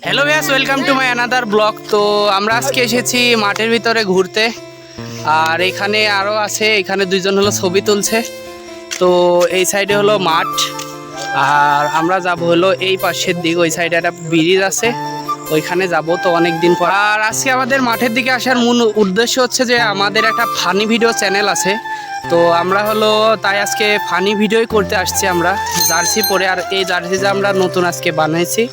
Hello ভিয়াস welcome to my another blog তো আমরা আজকে এসেছি মাঠের ভিতরে ঘুরতে। আর এখানে আরও আছে, এখানে দুইজন হলো ছবি তুলছে। তো এই সাইডে হলো মাঠ। আর আমরা যাব হলো এই পাশের দিক, ওই সাইডে একটা ব্রিজ আছে। ওইখানে যাব তো অনেক দিন পর। আর আজকে আমাদের মাঠের দিকে আসার মূল উদ্দেশ্য হচ্ছে যে আমাদের একটা ফানি ভিডিও চ্যানেল আছে। তো আমরা হলো তাই আজকে ফানি ভিডিওই করতে আসছি আমরা। জার্সি পরে আর এই জার্সিটা আমরা নতুন আজকে বানাইছি।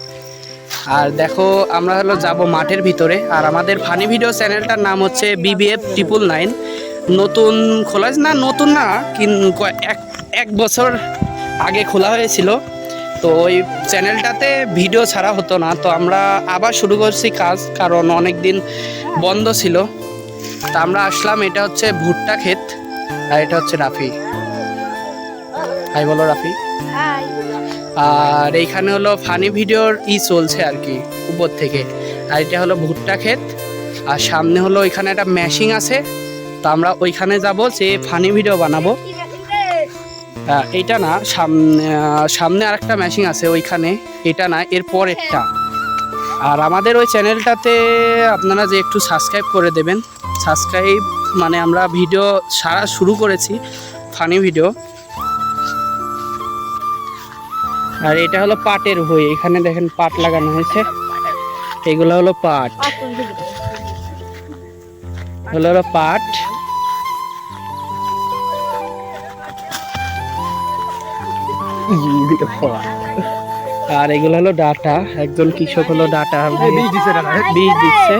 আর দেখো, আমরা হলো যাব মাঠের ভিতরে। আর আমাদের ফানি ভিডিও চ্যানেলটার নাম হচ্ছে বিবিএফ ট্রিপল নাইন নতুন খোলা না, নতুন না, কিন- ক- এক এক বছর আগে খোলা হয়েছিল। তো ওই চ্যানেলটাতে ভিডিও ছাড়া হতো না। তো আমরা আবার শুরু করছি কাজ, কারণ অনেক দিন বন্ধ ছিল। তা আমরা আসলাম, এটা হচ্ছে ভুট্টা ক্ষেত, আর এটা হচ্ছে রাফি। হাই বলো রাফি। আর এইখানে হলো ফানি ভিডিওর ই চলছে আর কি উপর থেকে। আর এটা হলো ভুট্টা ক্ষেত। আর সামনে হলো ওইখানে একটা ম্যাশিং আছে। তো আমরা ওইখানে যাব যে ফানি ভিডিও বানাবো। এইটা না সামনে সামনে আরেকটা ম্যাশিং আছে ওইখানে। এটা না এর পরেরটা। আর আমাদের ওই চ্যানেলটাতে আপনারা যে একটু সাবস্ক্রাইব করে দেবেন। সাবস্ক্রাইব মানে আমরা ভিডিও সারা শুরু করেছি ফানি ভিডিও আর এটা হলো পাটের বই এখানে দেখেন পাট লাগানো হয়েছে। এগুলো হলো পাট। হলো হলো পাট। আর এগুলো হলো ডাটা একজন কৃষক হলো ডাটা। বীজ দিচ্ছে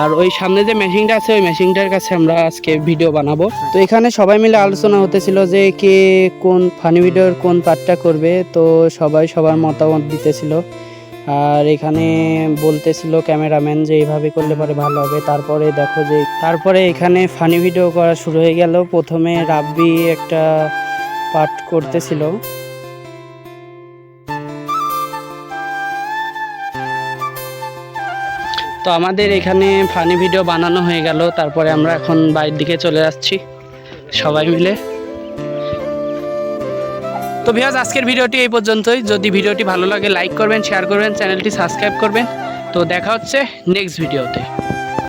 আর ওই সামনে যে মেশিনটা আছে, ওই মেশিনটার কাছে আমরা আজকে ভিডিও বানাবো। তো এখানে সবাই মিলে আলোচনা হতেছিল যে কে কোন ফানি ভিডিওর কোন পার্টটা করবে। তো সবাই সবার মতামত দিতেছিল। আর এখানে বলতেছিল ক্যামেরাম্যান যে এইভাবে করলে পরে ভালো হবে। তারপরে দেখো যে, তারপরে এখানে ফানি ভিডিও করা শুরু হয়ে গেল। প্রথমে রাব্বি একটা পার্ট করতেছিল। তো আমাদের এখানে ফানি ভিডিও বানানো হয়ে গেল, তারপরে আমরা এখন বাড়ির দিকে চলে যাচ্ছি সবাই মিলে। তো ভিয়াজ আজকের ভিডিওটি এই পর্যন্তই। যদি ভিডিওটি ভালো লাগে লাইক করবেন শেয়ার করবেন চ্যানেলটি সাবস্ক্রাইব করবেন। তো দেখা হচ্ছে নেক্সট ভিডিওতে